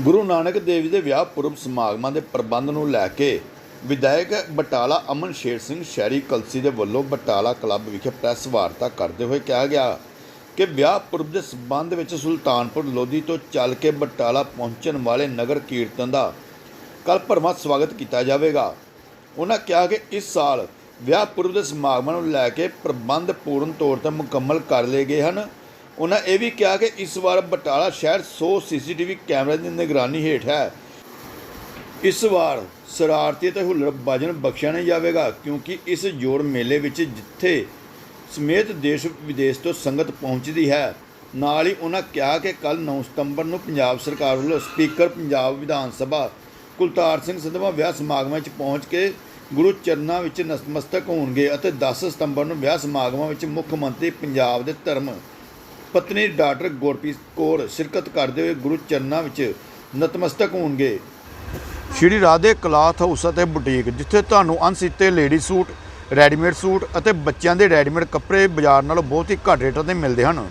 ਗੁਰੂ ਨਾਨਕ ਦੇਵ ਜੀ ਦੇ ਵਿਆਹ ਪੁਰਬ ਸਮਾਗਮਾਂ ਦੇ ਪ੍ਰਬੰਧ ਨੂੰ ਲੈ ਕੇ ਵਿਧਾਇਕ ਬਟਾਲਾ ਅਮਨ ਸ਼ੇਰ ਸਿੰਘ ਸ਼ਹਿਰੀ ਕਲਸੀ ਦੇ ਵੱਲੋਂ ਬਟਾਲਾ ਕਲੱਬ ਵਿਖੇ ਪ੍ਰੈਸ ਵਾਰਤਾ ਕਰਦੇ ਹੋਏ ਕਿਹਾ ਗਿਆ ਕਿ ਵਿਆਹ ਪੁਰਬ ਦੇ ਸਬੰਧ ਵਿੱਚ ਸੁਲਤਾਨਪੁਰ ਲੋਧੀ ਤੋਂ ਚੱਲ ਕੇ ਬਟਾਲਾ ਪਹੁੰਚਣ ਵਾਲੇ ਨਗਰ ਕੀਰਤਨ ਦਾ ਕੱਲ ਭਰਵਾਂ ਸਵਾਗਤ ਕੀਤਾ ਜਾਵੇਗਾ। ਉਹਨਾਂ ਕਿਹਾ ਕਿ ਇਸ ਸਾਲ ਵਿਆਹ ਪੁਰਬ ਦੇ ਸਮਾਗਮਾਂ ਨੂੰ ਲੈ ਕੇ ਪ੍ਰਬੰਧ ਪੂਰਨ ਤੌਰ ਤੇ ਮੁਕੰਮਲ ਕਰ ਲਏ ਗਏ ਹਨ। ਉਹਨਾਂ ਇਹ ਵੀ ਕਿਹਾ ਕਿ ਇਸ ਵਾਰ ਬਟਾਲਾ ਸ਼ਹਿਰ 100 ਸੀਸੀਟੀਵੀ ਕੈਮਰੇ ਦੀ ਨਿਗਰਾਨੀ ਹੇਠ ਹੈ। ਇਸ ਵਾਰ ਸ਼ਰਾਰਤੀ ਤੇ ਹੁੱਲੜਬਾਜ਼ਣ ਬਖਸ਼ਿਆ ਨਹੀਂ ਜਾਵੇਗਾ ਕਿਉਂਕਿ ਇਸ ਜੋੜ ਮੇਲੇ ਵਿੱਚ ਜਿੱਥੇ ਸਮੇਤ ਦੇਸ਼ ਵਿਦੇਸ਼ ਤੋਂ ਸੰਗਤ ਪਹੁੰਚਦੀ ਹੈ, ਨਾਲ ਹੀ ਉਹਨਾਂ ਕਿਹਾ ਕਿ ਕੱਲ 9 ਸਤੰਬਰ ਨੂੰ ਪੰਜਾਬ ਸਰਕਾਰ ਵੱਲੋਂ ਸਪੀਕਰ ਪੰਜਾਬ ਵਿਧਾਨ ਸਭਾ ਕੁਲਤਾਰ ਸਿੰਘ ਸੰਧਵਾ ਵਿਆਹ ਸਮਾਗਮਾਂ ਵਿੱਚ ਪਹੁੰਚ ਕੇ ਗੁਰੂ ਚਰਨਾਂ ਵਿੱਚ ਨਤਮਸਤਕ ਹੋਣਗੇ ਅਤੇ 10 ਸਤੰਬਰ ਨੂੰ ਵਿਆਹ ਸਮਾਗਮਾਂ ਵਿੱਚ ਮੁੱਖ ਮੰਤਰੀ ਪੰਜਾਬ ਦੇ ਧਰਮ ਪਤਨੀ ਡਾਕਟਰ ਗੁਰਪ੍ਰੀਤ ਕੌਰ ਸ਼ਿਰਕਤ ਕਰਦੇ ਹੋਏ ਗੁਰੂ ਚਰਨਾਂ ਵਿੱਚ ਨਤਮਸਤਕ ਹੋਣਗੇ। ਸ਼੍ਰੀ ਰਾਧੇ ਕਲਾਥ ਹਾਊਸ ਅਤੇ ਬੁਟੀਕ, ਜਿੱਥੇ ਤੁਹਾਨੂੰ ਅਣਸੀਤੇ ਲੇਡੀ ਸੂਟ, ਰੈਡੀਮੇਡ ਸੂਟ ਅਤੇ ਬੱਚਿਆਂ ਦੇ ਰੈਡੀਮੇਡ ਕੱਪੜੇ ਬਾਜ਼ਾਰ ਨਾਲੋਂ ਬਹੁਤ ਹੀ ਘੱਟ ਰੇਟਾਂ ਤੇ ਮਿਲਦੇ ਹਨ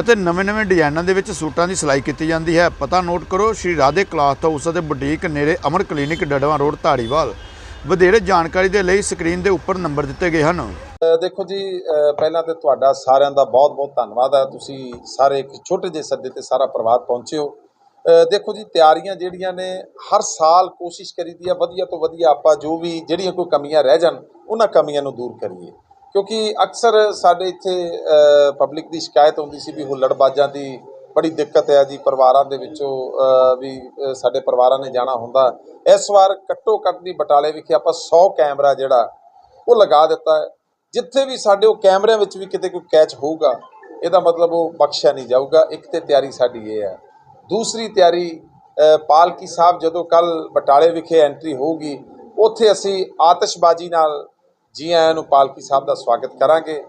ਅਤੇ ਨਵੇਂ-ਨਵੇਂ ਡਿਜ਼ਾਈਨਾਂ ਦੇ ਵਿੱਚ ਸੂਟਾਂ ਦੀ ਸਿਲਾਈ ਕੀਤੀ ਜਾਂਦੀ ਹੈ। ਪਤਾ ਨੋਟ ਕਰੋ, ਸ਼੍ਰੀ ਰਾਧੇ ਕਲਾਥ ਹਾਊਸ ਅਤੇ ਬੁਟੀਕ ਨੇੜੇ ਅਮਰ ਕਲੀਨਿਕ ਡੜਵਾ ਰੋਡ, ਧਾਰੀਵਾਲ। ਵਧੇਰੇ ਜਾਣਕਾਰੀ ਦੇ ਲਈ ਸਕਰੀਨ ਦੇ ਉੱਪਰ ਨੰਬਰ ਦਿੱਤੇ ਗਏ ਹਨ। ਦੇਖੋ ਜੀ ਪਹਿਲਾਂ ਤੇ ਤੁਹਾਡਾ ਸਾਰਿਆਂ ਦਾ ਬਹੁਤ-ਬਹੁਤ ਧੰਨਵਾਦ ਹੈ। ਤੁਸੀਂ ਸਾਰੇ ਇੱਕ ਛੋਟੇ ਜਿਹੇ ਸੱਦੇ ਤੇ ਸਾਰਾ ਪਰਿਵਾਰ ਪਹੁੰਚੇ ਹੋ। ਦੇਖੋ ਜੀ, ਤਿਆਰੀਆਂ ਜਿਹੜੀਆਂ ਨੇ, ਹਰ ਸਾਲ ਕੋਸ਼ਿਸ਼ ਕਰੀਦੀ ਆ ਵਧੀਆ ਤੋਂ ਵਧੀਆ ਆਪਾਂ ਜੋ ਵੀ ਜਿਹੜੀਆਂ ਕੋਈ ਕਮੀਆਂ ਰਹਿ ਜਾਣ, ਉਹਨਾਂ ਕਮੀਆਂ ਨੂੰ ਦੂਰ ਕਰੀਏ। ਕਿਉਂਕਿ ਅਕਸਰ ਸਾਡੇ ਇੱਥੇ ਪਬਲਿਕ ਦੀ ਸ਼ਿਕਾਇਤ ਹੁੰਦੀ ਸੀ ਵੀ ਹੁੱਲੜਬਾਜ਼ਾਂ ਦੀ ਬੜੀ ਦਿੱਕਤ ਹੈ ਜੀ ਪਰਿਵਾਰਾਂ ਦੇ ਵਿੱਚੋਂ ਵੀ ਸਾਡੇ ਪਰਿਵਾਰਾਂ ਨੇ ਜਾਣਾ ਹੁੰਦਾ। ਇਸ ਵਾਰ ਘੱਟੋ ਘੱਟ ਦੀ ਬਟਾਲੇ ਵਿਖੇ ਆਪਾਂ 100 ਕੈਮਰਾ ਜਿਹੜਾ, ਉਹ ਲਗਾ ਦਿੱਤਾ ਹੈ। ਜਿੱਥੇ ਵੀ ਸਾਡੇ ਉਹ ਕੈਮਰਿਆਂ ਵਿੱਚ ਵੀ ਕਿਤੇ ਕੋਈ ਕੈਚ ਹੋਊਗਾ, ਇਹਦਾ ਮਤਲਬ ਉਹ ਬਖਸ਼ਿਆ ਨਹੀਂ ਜਾਊਗਾ। ਇੱਕ ਤੇ ਤਿਆਰੀ ਸਾਡੀ ਇਹ ਹੈ। ਦੂਸਰੀ ਤਿਆਰੀ ਪਾਲਕੀ ਸਾਹਿਬ ਜਦੋਂ ਕੱਲ ਬਟਾਲੇ ਵਿਖੇ ਐਂਟਰੀ ਹੋਊਗੀ, ਉੱਥੇ ਅਸੀਂ ਆਤਿਸ਼ਬਾਜ਼ੀ ਨਾਲ ਜੀ ਆਇਆਂ ਨੂੰ ਪਾਲਕੀ ਸਾਹਿਬ ਦਾ ਸਵਾਗਤ ਕਰਾਂਗੇ।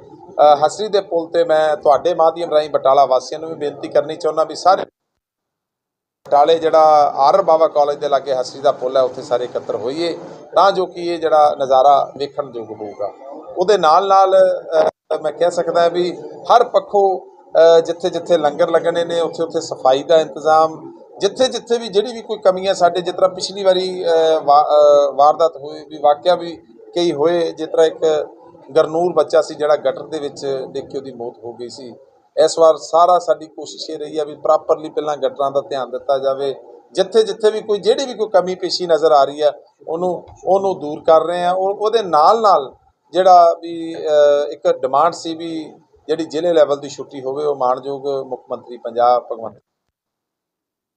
ਹਸਰੀ ਦੇ ਪੁਲ ਤੇ ਮੈਂ ਤੁਹਾਡੇ ਮਾਧਿਅਮ ਰਾਹੀਂ ਬਟਾਲਾ ਵਾਸੀਆਂ ਨੂੰ ਵੀ ਬੇਨਤੀ ਕਰਨੀ ਚਾਹੁੰਦਾ ਵੀ ਸਾਰੇ ਬਟਾਲੇ ਜਿਹੜਾ ਆਰ ਬਾਬਾ ਕਾਲਜ ਦੇ ਲਾਗੇ ਹਸਰੀ ਦਾ ਪੁਲ ਹੈ, ਉੱਥੇ ਸਾਰੇ ਇਕੱਤਰ ਹੋਈਏ, ਤਾਂ ਜੋ ਕਿ ਇਹ ਜਿਹੜਾ ਨਜ਼ਾਰਾ ਵੇਖਣ ਯੋਗ ਹੋਊਗਾ। ਉਹਦੇ ਨਾਲ ਨਾਲ ਮੈਂ ਕਹਿ ਸਕਦਾ ਵੀ ਹਰ ਪੱਖੋਂ ਜਿੱਥੇ ਜਿੱਥੇ ਲੰਗਰ ਲੱਗਣੇ ਨੇ ਉੱਥੇ ਉੱਥੇ ਸਫ਼ਾਈ ਦਾ ਇੰਤਜ਼ਾਮ ਜਿੱਥੇ ਜਿੱਥੇ ਵੀ ਜਿਹੜੀ ਵੀ ਕੋਈ ਕਮੀ ਹੈ, ਸਾਡੇ ਜਿਸ ਤਰ੍ਹਾਂ ਪਿਛਲੀ ਵਾਰੀ ਵਾ- ਵਾਰਦਾਤ ਹੋਈ ਵੀ, ਵਾਕਿਆ ਵੀ ਕਈ ਹੋਏ, ਜਿਸ ਤਰ੍ਹਾਂ ਇੱਕ ਗਰਨੂਰ ਬੱਚਾ ਸੀ ਜਿਹੜਾ ਗਟਰ ਦੇ ਵਿੱਚ ਡਿੱਗ ਕੇ ਉਹਦੀ ਮੌਤ ਹੋ ਗਈ ਸੀ। ਇਸ ਵਾਰ ਸਾਰਾ ਸਾਡੀ ਕੋਸ਼ਿਸ਼ ਇਹ ਰਹੀ ਆ ਵੀ ਪ੍ਰੋਪਰਲੀ ਪਹਿਲਾਂ ਗਟਰਾਂ ਦਾ ਧਿਆਨ ਦਿੱਤਾ ਜਾਵੇ। ਜਿੱਥੇ ਜਿੱਥੇ ਵੀ ਕੋਈ, ਜਿਹੜੀ ਵੀ ਕੋਈ ਕਮੀ ਪੇਸ਼ੀ ਨਜ਼ਰ ਆ ਰਹੀ ਆ, ਉਹਨੂੰ ਉਹਨੂੰ ਦੂਰ ਕਰ ਰਹੇ ਆ। ਔਰ ਉਹਦੇ ਨਾਲ ਨਾਲ ਜਿਹੜਾ ਵੀ ਇੱਕ ਡਿਮਾਂਡ ਸੀ ਵੀ ਜਿਹੜੀ ਜ਼ਿਲ੍ਹੇ ਲੈਵਲ ਦੀ ਛੁੱਟੀ ਹੋਵੇ, ਉਹ ਮਾਣਯੋਗ ਮੁੱਖ ਮੰਤਰੀ ਪੰਜਾਬ ਭਗਵੰਤ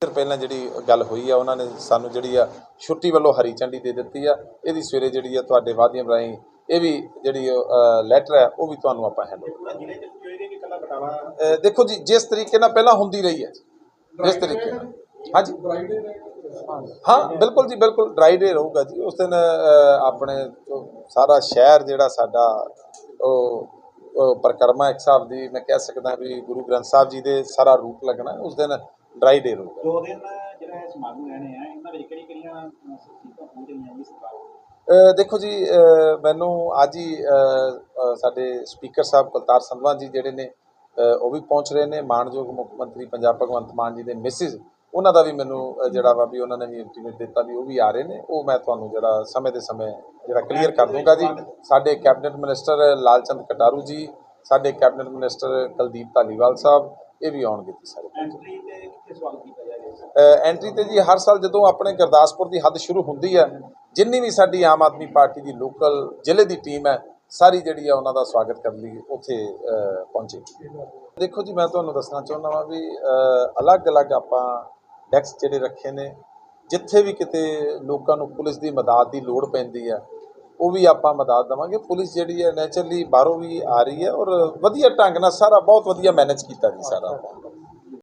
ਚਿਰ ਪਹਿਲਾਂ ਜਿਹੜੀ ਗੱਲ ਹੋਈ ਆ, ਉਹਨਾਂ ਨੇ ਸਾਨੂੰ ਜਿਹੜੀ ਆ ਛੁੱਟੀ ਵੱਲੋਂ ਹਰੀ ਝੰਡੀ ਦੇ ਦਿੱਤੀ ਆ। ਇਹਦੀ ਸਵੇਰੇ ਜਿਹੜੀ ਆ ਤੁਹਾਡੇ ਮਾਧਿਅਮ ਰਾਹੀਂ ਇਹ ਵੀ ਜਿਹੜੀ ਲੈਟਰ ਹੈ, ਉਹ ਵੀ ਤੁਹਾਨੂੰ ਆਪਾਂ ਹੈਂਡ ਦੇਖੋ ਜੀ, ਜਿਸ ਤਰੀਕੇ ਨਾਲ ਪਹਿਲਾਂ ਹੁੰਦੀ ਰਹੀ ਹੈ, ਜਿਸ ਤਰੀਕੇ ਨਾਲ। ਹਾਂਜੀ? ਹਾਂ, ਬਿਲਕੁਲ ਜੀ, ਬਿਲਕੁਲ ਡਰਾਈ ਡੇ ਰਹੂਗਾ ਜੀ। ਉਸ ਦਿਨ ਆਪਣੇ ਸਾਰਾ ਸ਼ਹਿਰ ਜਿਹੜਾ ਸਾਡਾ, ਉਹ ਉਹ ਪਰਿਕਰਮਾ ਇੱਕ ਹਿਸਾਬ ਦੀ, ਮੈਂ ਕਹਿ ਸਕਦਾ ਵੀ ਗੁਰੂ ਗ੍ਰੰਥ ਸਾਹਿਬ ਜੀ ਦੇ ਸਾਰਾ ਰੂਪ ਲੱਗਣਾ, ਉਸ ਦਿਨ ਡਰਾਈ ਡੇ ਰਹੂਗਾ। ਦੋ ਦਿਨ ਜਿਹੜਾ ਸਮਾਗਮ ਰਹਿਣੇ ਆ, ਇਹਨਾਂ ਵਿੱਚ ਕਿਹੜੀ ਕਿਹੜੀਆਂ ਸੀਟਾਂ ਪਹੁੰਚ ਜੀ ਸਰਕਾਰ ਦੇਖੋ ਜੀ ਮੈਨੂੰ ਅੱਜ ਹੀ ਸਾਡੇ ਸਪੀਕਰ ਸਾਹਿਬ ਕੁਲਤਾਰ ਸੰਧਵਾ ਜੀ ਜਿਹੜੇ ਨੇ ਉਹ ਵੀ ਪਹੁੰਚ ਰਹੇ ਨੇ। ਮਾਨਯੋਗ ਮੁੱਖ ਮੰਤਰੀ ਪੰਜਾਬ ਭਗਵੰਤ ਮਾਨ ਜੀ ਦੇ ਮਿਸਿਸ ਉਹਨਾਂ ਦਾ ਵੀ ਮੈਨੂੰ ਜਿਹੜਾ ਵਾ ਵੀ ਉਹਨਾਂ ਨੇ ਵੀ ਇੰਟੀਮੇਟ ਦਿੱਤਾ ਵੀ ਉਹ ਵੀ ਆ ਰਹੇ ਨੇ। ਉਹ ਮੈਂ ਤੁਹਾਨੂੰ ਜਿਹੜਾ ਸਮੇਂ ਦੇ ਸਮੇਂ ਜਿਹੜਾ ਕਲੀਅਰ ਕਰ ਦੂੰਗਾ ਜੀ। ਸਾਡੇ ਕੈਬਨਿਟ ਮਿਨਿਸਟਰ ਲਾਲਚੰਦ ਕਟਾਰੂ ਜੀ, ਸਾਡੇ ਕੈਬਨਿਟ ਮਿਨਿਸਟਰ ਕੁਲਦੀਪ ਧਾਲੀਵਾਲ ਸਾਹਿਬ, ਇਹ ਵੀ ਆਉਣਗੇ ਜੀ ਸਾਰੇ। ਐਂਟਰੀ ਤੇ ਕਿੱਥੇ ਸਵਾਗਤ ਕੀਤਾ ਐਂਟਰੀ ਤੇ ਜੀ ਹਰ ਸਾਲ ਜਦੋਂ ਆਪਣੇ ਗੁਰਦਾਸਪੁਰ ਦੀ ਹੱਦ ਸ਼ੁਰੂ ਹੁੰਦੀ ਹੈ ਜਿੰਨੀ ਵੀ ਸਾਡੀ ਆਮ ਆਦਮੀ ਪਾਰਟੀ ਦੀ ਲੋਕਲ ਜ਼ਿਲ੍ਹੇ ਦੀ ਟੀਮ ਹੈ ਸਾਰੀ ਜਿਹੜੀ ਆ ਉਹਨਾਂ ਦਾ ਸਵਾਗਤ ਕਰਨ ਲਈ ਉੱਥੇ ਅ, ਪਹੁੰਚੇ। ਦੇਖੋ ਜੀ ਮੈਂ ਤੁਹਾਨੂੰ ਦੱਸਣਾ ਚਾਹੁੰਦਾ ਵਾਂ ਵੀ ਅਲੱਗ-ਅਲੱਗ ਆਪਾਂ ਡੈਕਸ ਜਿਹੜੇ ਰੱਖੇ ਨੇ ਜਿੱਥੇ ਵੀ ਕਿਤੇ ਲੋਕਾਂ ਨੂੰ ਪੁਲਿਸ ਦੀ ਮਦਦ ਦੀ ਲੋੜ ਪੈਂਦੀ ਹੈ ਉਹ ਵੀ ਆਪਾਂ ਮਦਦ ਦੇਵਾਂਗੇ। ਪੁਲਿਸ ਜਿਹੜੀ ਹੈ ਨੇਚਰਲੀ ਬਾਹਰੋਂ ਵੀ ਆ ਰਹੀ ਹੈ ਔਰ ਵਧੀਆ ਢੰਗ ਨਾਲ ਸਾਰਾ ਬਹੁਤ ਵਧੀਆ ਮੈਨੇਜ ਕੀਤਾ ਜੀ ਸਾਰਾ।